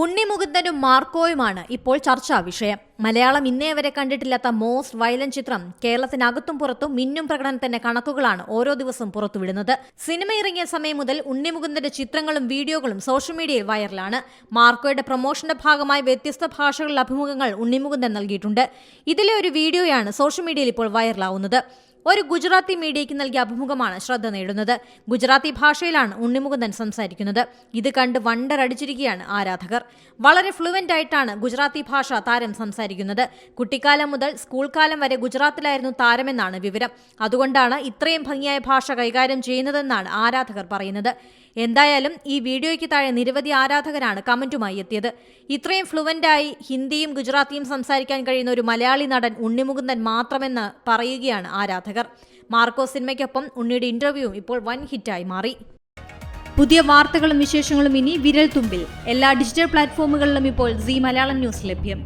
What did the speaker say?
ഉണ്ണിമുകുന്ദനും മാർക്കോയുമാണ് ഇപ്പോൾ ചർച്ചാ വിഷയം. മലയാളം ഇന്നേ വരെ കണ്ടിട്ടില്ലാത്ത മോസ്റ്റ് വയലന്റ് ചിത്രം കേരളത്തിനകത്തും പുറത്തും മിന്നും പ്രകടനത്തിന്റെ കണക്കുകളാണ് ഓരോ ദിവസവും പുറത്തുവിടുന്നത്. സിനിമ ഇറങ്ങിയ സമയം മുതൽ ഉണ്ണിമുകുന്ദന്റെ ചിത്രങ്ങളും വീഡിയോകളും സോഷ്യൽ മീഡിയയിൽ വൈറലാണ്. മാർക്കോയുടെ പ്രൊമോഷന്റെ ഭാഗമായി വ്യത്യസ്ത ഭാഷകളിൽ അഭിമുഖങ്ങൾ ഉണ്ണിമുകുന്ദൻ നൽകിയിട്ടുണ്ട്. ഇതിലെ ഒരു വീഡിയോയാണ് സോഷ്യൽ മീഡിയയിൽ ഇപ്പോൾ വൈറലാവുന്നത്. ഒരു ഗുജറാത്തി മീഡിയയ്ക്ക് നൽകിയ അഭിമുഖമാണ് ശ്രദ്ധ നേടുന്നത്. ഗുജറാത്തി ഭാഷയിലാണ് ഉണ്ണിമുകുന്ദൻ സംസാരിക്കുന്നത്. ഇത് കണ്ട് വണ്ടറടിച്ചിരിക്കുകയാണ് ആരാധകർ. വളരെ ഫ്ലുവന്റ് ആയിട്ടാണ് ഗുജറാത്തി ഭാഷ താരം സംസാരിക്കുന്നത്. കുട്ടിക്കാലം മുതൽ സ്കൂൾ കാലം വരെ ഗുജറാത്തിലായിരുന്നു താരമെന്നാണ് വിവരം. അതുകൊണ്ടാണ് ഇത്രയും ഭംഗിയായ ഭാഷ കൈകാര്യം ചെയ്യുന്നതെന്നാണ് ആരാധകർ പറയുന്നത്. എന്തായാലും ഈ വീഡിയോയ്ക്ക് താഴെ നിരവധി ആരാധകരാണ് കമന്റുമായി എത്തിയത്. ഇത്രയും ഫ്ലുവന്റായി ഹിന്ദിയും ഗുജറാത്തിയും സംസാരിക്കാൻ കഴിയുന്ന ഒരു മലയാളി നടൻ ഉണ്ണിമുകുന്ദൻ മാത്രമെന്ന് പറയുകയാണ് ആരാധകർ മാർക്കോ സിനിമയ്ക്കൊപ്പം ഉണ്ണിയുടെ ഇന്റർവ്യൂവും ഇപ്പോൾ വൻ ഹിറ്റായി മാറി. പുതിയ വാർത്തകളും വിശേഷങ്ങളും ഇനി വിരൽ തുമ്പിൽ എല്ലാ ഡിജിറ്റൽ പ്ലാറ്റ്ഫോമുകളിലും ഇപ്പോൾ സി മലയാളം ന്യൂസ് ലഭ്യം.